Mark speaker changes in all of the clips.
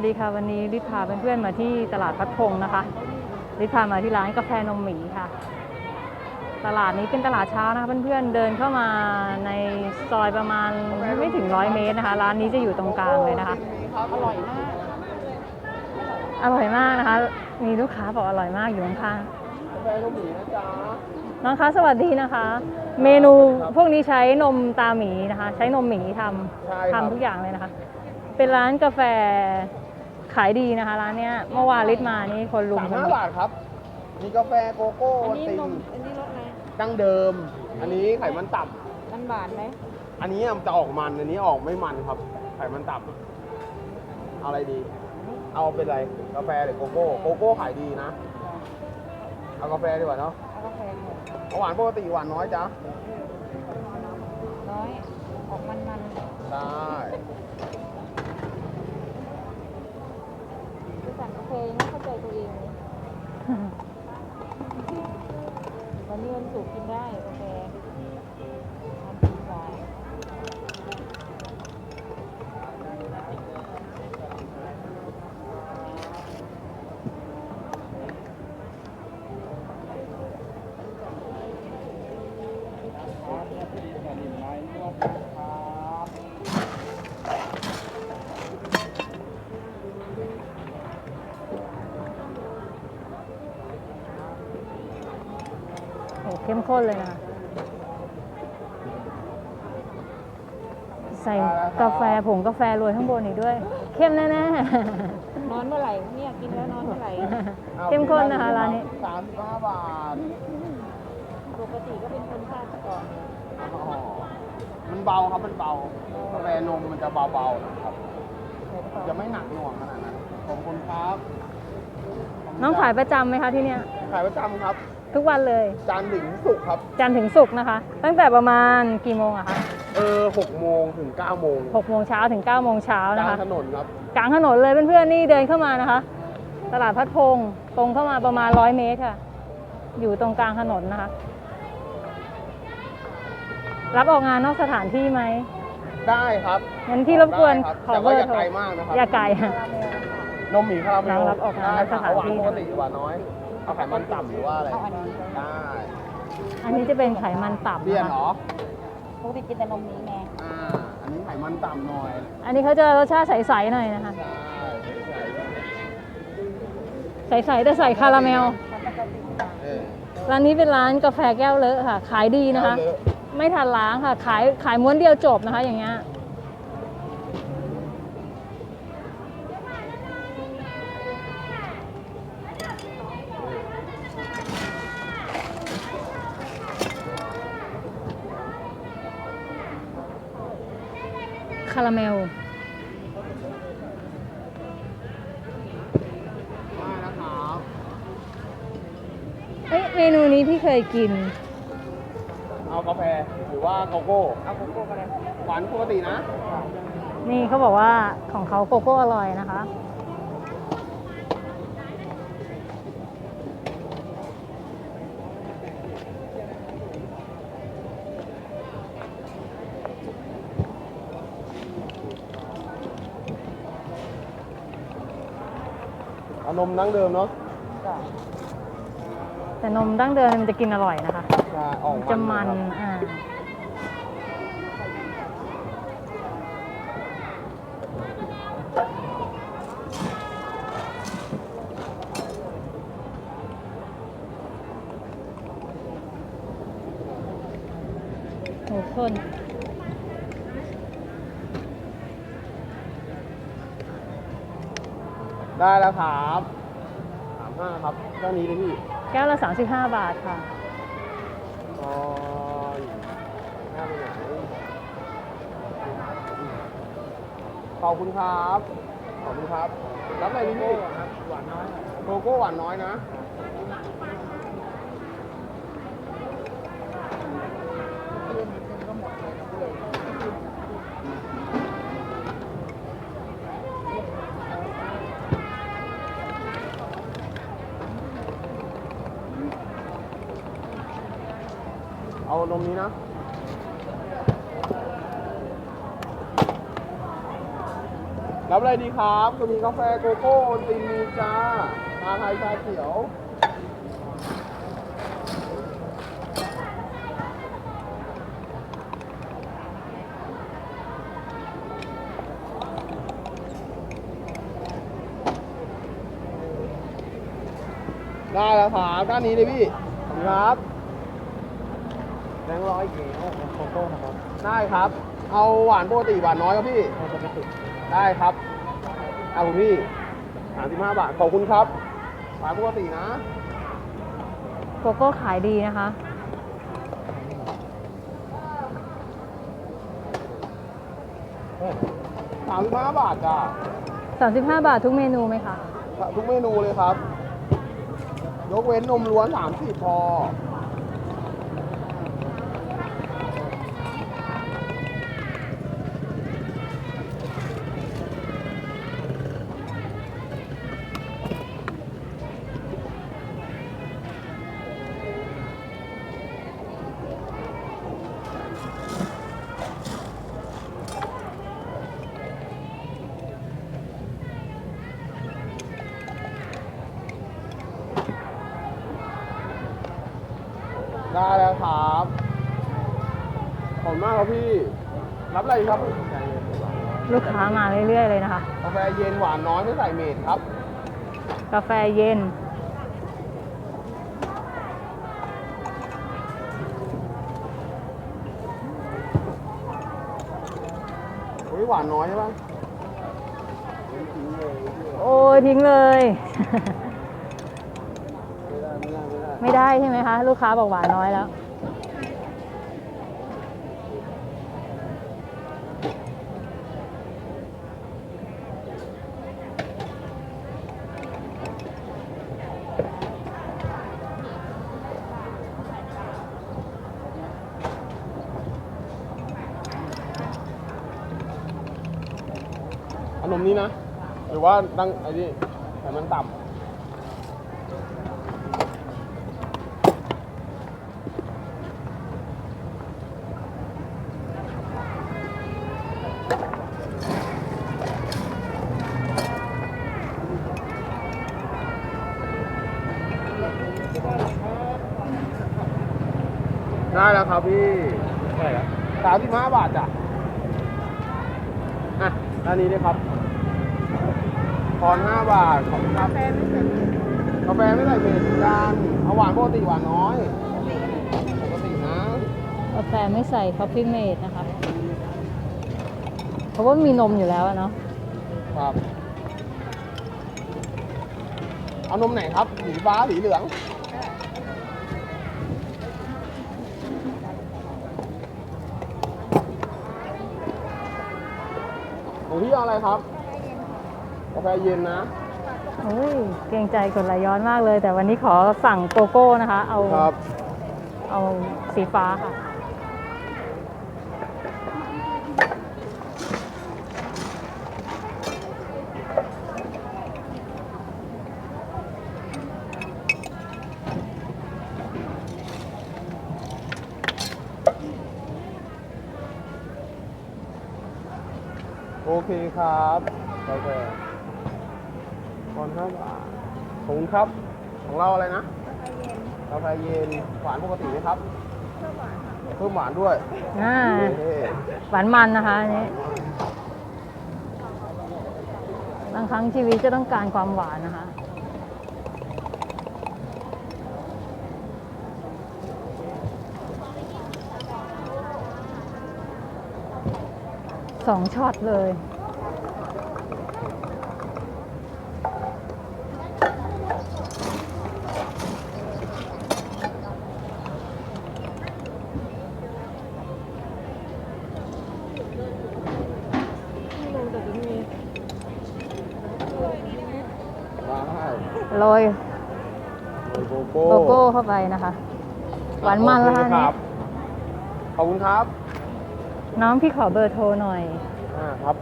Speaker 1: วัสดีค่ะ วันนี้ริพาเพื่อนๆมาที่ตลาดพัดพงษ์นะคะริพามาที่ร้านกาแฟนมหมีค่ะ ตลาดนี้เป็นตลาดเช้านะคะเพื่อนๆเดินเข้ามาในซอยประมาณไม่ถึงร้อยเมตรนะคะ ร้านนี้จะอยู่ตรงกลางเลยนะคะ
Speaker 2: อร่อยมาก
Speaker 1: อร่อยมากนะคะ มีลูกค้าบอกอร่อยมากอยู่ข้าง
Speaker 2: กาแฟนมหมีนะจ๊ะ
Speaker 1: ๆน้องคะสวัสดีนะคะ เมนูพวกนี้ใช้นมตาหมีนะคะ ใช้นมหมีทำ
Speaker 2: ใช่ครับ
Speaker 1: ทำทุกอย่างเลยนะคะเป็นร้านกาแฟ ขายดีนะคะร้านเนี้ยเมื่อวานลิศมานี่คนลุม
Speaker 2: สาม
Speaker 1: กัน
Speaker 2: ห้าบาทครับ มีกาแฟโกโก้
Speaker 3: อัน
Speaker 2: วัน
Speaker 3: นี้
Speaker 2: ติ
Speaker 3: น
Speaker 2: น
Speaker 3: มอันนี้รสอะไร
Speaker 2: ดั้งเดิม อันนี้ไขมันต่
Speaker 3: มันหวานไหมำ
Speaker 2: อันนี้มันจะออกมัน อันนี้ออกไม่มันครับ ไขมันต่ำเอาอะไรดี เอาเป็นอะไร กาแฟหรือโกโก้ โกโก้ขายดีนะ เอากาแฟดีกว่าเนาะ
Speaker 3: เอากาแฟหมด
Speaker 2: เอาหวานปกติหวานน้อยจ้ะ
Speaker 3: น้อย ออกมันมัน
Speaker 2: ได้
Speaker 3: ๆจะสั่งกาแฟยังไม่เข้าใจตัวเองเลยวันนี้วันศุกร์กินได้
Speaker 1: อ้เข้มข้นเลยนะคะใส่กาแฟผงกาแฟโรยข้างบนอีกด้วย เข้มแน่
Speaker 3: นอนเมื่อไหร่เนี่ยกินแล้วนอนเมื่อไหร่
Speaker 1: ๆ เข้มข้นนะคะร้านนี้
Speaker 2: สามสิบห้าบาท
Speaker 3: ปกติก็เป็นคนชาติก่อน
Speaker 2: อ๋อมันเบาครับมันเบากาแฟนมมันจะเบาๆนะครับ จะไม่หนักหน่วงขนาดนั้นขอบคุณครับ
Speaker 1: น้องขายประจำไหมคะที่เนี่ย
Speaker 2: ขายประจำครับ
Speaker 1: ทุกวันเลย
Speaker 2: จานทร์ถึงศุกร์ครับ
Speaker 1: จันทร์ถึงศุกร์นะคะ ตั้งแต่ประมาณกี่โมงอะคะ
Speaker 2: เออหกโมงถึงเก้าโมง
Speaker 1: 6โมงเช้าถึง9โมงเช้าก
Speaker 2: ลา
Speaker 1: นะ
Speaker 2: ง
Speaker 1: คะ
Speaker 2: ถนนครับ
Speaker 1: กลางถนนเลยเพื่อนๆนี่เดินเข้ามานะคะ ตลาดพัดพงษ์ตรงเข้ามาประมาณร้อยเมตรค่ะ อยู่ตรงกลางถนนนะคะ รับออกงานนอกสถานที่ไหม
Speaker 2: ได้ครับ
Speaker 1: งั้นพี่รบกวน
Speaker 2: ได้ครับ
Speaker 1: ขอ
Speaker 2: แต่
Speaker 1: เบอ
Speaker 2: ว่า
Speaker 1: ร์
Speaker 2: อย่า
Speaker 1: โทร
Speaker 2: ไกลมากนะครับ
Speaker 1: อย่าไกลค่ะ
Speaker 2: นมหมีคาราเมล
Speaker 1: รับออกงาน
Speaker 2: ได้
Speaker 1: สถานที่
Speaker 2: เอหวปกติหวานน้อย เอาไขมันต่ำหรือว่าอะไร
Speaker 3: เอาอันนี้
Speaker 2: ได้
Speaker 1: อันนี้จะเป็นไขมันต่ำ
Speaker 2: เบี้ยน
Speaker 1: นะ
Speaker 2: เหร
Speaker 1: คะ
Speaker 2: อ
Speaker 3: ปกติกินแต่นมนี้ไง
Speaker 2: อ่า อันนี้ไขมันต่ำหน่อย
Speaker 1: อันนี้เขาจะรสชาติใสๆหน่อยนะคะ
Speaker 2: ใช่ใส่
Speaker 1: ใสๆแต่ใส่คาราเมล
Speaker 2: เออ
Speaker 1: ร้านนี้เป็นร้านกาแฟแก้วเลอะค่ะ ขายดีนะคะ
Speaker 2: เอาเลย
Speaker 1: ไม่ทันล้างค่ะ ขายขายม้วนเดียวจบนะคะ อย่างเงี้ยาราเมล
Speaker 2: มาแล้วครับ
Speaker 1: เอ้ยเมนูนี้พี่เคยกิน
Speaker 2: เอากาแฟหรือว่าโกโก้
Speaker 3: เอาโกโก้ก็ได้
Speaker 2: หวานปกตินะ
Speaker 1: นี่เขาบอกว่าของเขาโกโก้อร่อยนะคะ
Speaker 2: นมดั้งเดิมเนาะ
Speaker 3: จ้ะ
Speaker 1: แต่นมดั้งเดิมมันจะกินอร่อยนะคะ
Speaker 2: ใช่ออก
Speaker 1: จะมัน
Speaker 2: ครับ
Speaker 1: อ่าโหข้น
Speaker 2: ได้แล้วครับสามห้าครับเท่านี้เลยพี่
Speaker 1: แก้วละ 35 บาทค่ะ
Speaker 2: อ๋อหน้าไปไหนขอบคุณครับ ขอบคุณครับ รับอะไรดีพี่ หวานน้อย โกโก้หวานน้อยนะ นมนี้นะรับอะไรดีครับก็มีกาแฟโกโก้โอนตินมีจ้าชาไทยชาเขียวได้แล้วครับด้านนี้เลยพี่ครับ บงค์ร้อยเก๋โกโก้นะครับได้ครับ เอาหวานปกติหวานน้อยครับพี่ ปกติได้ครับ เอาคุณพี่สามสิบห้าบาท ขอบคุณครับ หวานปกตินะ
Speaker 1: โกโก้ขายดีนะคะ
Speaker 2: สามสิบห้าบาทจ้ะ
Speaker 1: 35 บาททุกเมนูไหมคะ
Speaker 2: ทุกเมนูเลยครับ ยกเว้นนมล้วนสามสิบพอ แล้วครับ ขอบคุณมากครับพี่ รับอะไรครับ
Speaker 1: ลูกค้ามาเรื่อยๆเลยนะคะ
Speaker 2: กาแฟเย็นหวานน้อยไม่ใส่เมดครับ
Speaker 1: กาแฟเย็น
Speaker 2: เฮ้ยหวานน้อยใช่ปะทิ้งเลย
Speaker 1: โอ้ยทิ้งเลย
Speaker 2: ไม่ได้ ไม่ได้
Speaker 1: ใช่ไหมคะ ลูกค้าบอกหวานน้อยแล้ว
Speaker 2: เอานมนี้นะ หรือว่าตั้งไอ้นี่แต่มันต่ำ ได้แล้วครับพี่ได้แล้วสามสิบห้าบาทจ้ะ อะด้านนี้ด้วยครับทอนห้าบาทขอบคุณครับกาแฟไม่ใส่กาแฟไม่ใส่เมดกันเอาหวานปกติหวานน้อย ปกตินะ
Speaker 1: กาแฟไม่ใส่คอฟฟี่เมดนะคะเพราะว่ามีนมอยู่แล้วอะเนาะ
Speaker 2: ครับ เอานมไหนครับ สีฟ้า สีเหลือง ของพี่เอาอะไรครับกาแฟเย็นนะ
Speaker 1: โอ้ยเกรงใจกดไหลย้อนมากเลย แต่วันนี้ขอสั่งโกโก้นะคะ เอา
Speaker 2: ครับ
Speaker 1: เอาสีฟ้าค่ะ
Speaker 2: โอเคครับกาแฟทอนห้าบาทขอบคุณครับ ของเราอะไรนะกาแฟเย็นหวานปกติไหมครับเพิ่มหวานด้วย
Speaker 1: อ่าหวานมันนะคะอันนี้บางครั้งชีวิตจะต้องการความหวานนะคะ สองช็อตเลย
Speaker 2: ได้
Speaker 1: โรย
Speaker 2: โกโก้
Speaker 1: โกโก้เข้าไปนะคะ หวานมันแล้วค่ะอัน
Speaker 2: โอ
Speaker 1: นี้
Speaker 2: รับ ขอบคุณครับ
Speaker 1: น้องพี่ขอเบอร์โทรหน่อย
Speaker 2: อ่าครับ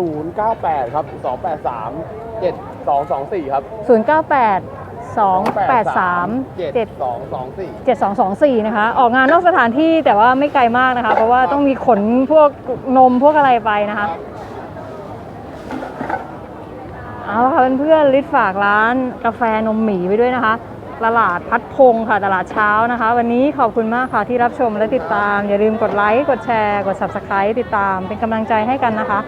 Speaker 2: 098 ครับ 283 7224 ครับ
Speaker 1: 098 283
Speaker 2: 7224
Speaker 1: 7224 นะคะ ออกงานนอกสถานที่แต่ว่าไม่ไกลมากนะคะ เพราะว่าต้องมีขนพวกนมพวกอะไรไปนะคะ
Speaker 2: ครับ
Speaker 1: เอาละค่ะเพื่อนๆลิศฝากร้านกาแฟนมหมีไว้ด้วยนะคะ ตลาดพัดพงค่ะตลาดเช้านะคะ วันนี้ขอบคุณมากค่ะที่รับชมและติดตาม อย่าลืมกดไลค์กดแชร์กด subscribe ติดตามเป็นกำลังใจให้กันนะคะ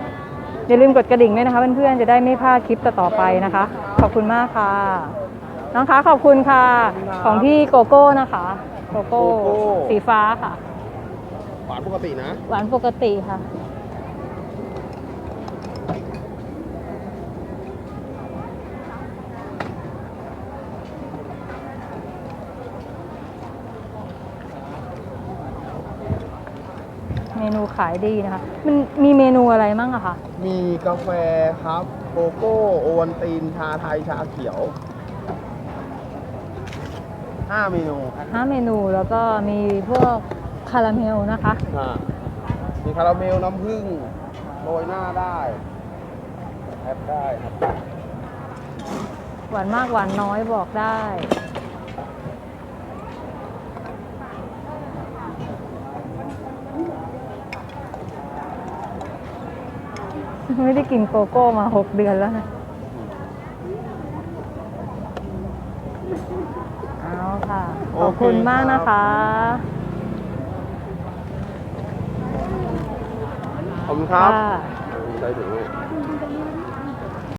Speaker 1: อย่าลืมกดกระดิ่งด้วยนะคะเพื่อนๆจะได้ไม่พลาดคลิปต่อๆไปนะคะ ขอบคุณมากค่ะ น้องคะขอบคุณค่ะ ของพี่โกโก้นะคะโกโก้
Speaker 2: โกโก้
Speaker 1: สีฟ้าค่ะ
Speaker 2: หวานปกตินะ
Speaker 1: หวานปกติค่ะายดีนะคะ มันมีเมนูอะไรมั่งอะคะ
Speaker 2: มีกาแฟครับโกโก้โอวันตีนชาไทยชาเขียว5เมนู
Speaker 1: ห้าเมนูแล้วก็มีพวกคาราเมลนะคะ
Speaker 2: อ่ามีคาราเมลน้ำผึ้งโรยหน้าได้แอดได้ครับ
Speaker 1: หวานมากหวานน้อยบอกได้ ไม่ได้กินโกโก้มาหกเดือนแล้วนะเอาค่ะ ขอบคุณมากนะคะ
Speaker 2: ขอบคุณครับ
Speaker 1: ค่ะ
Speaker 2: ใจถึงเลย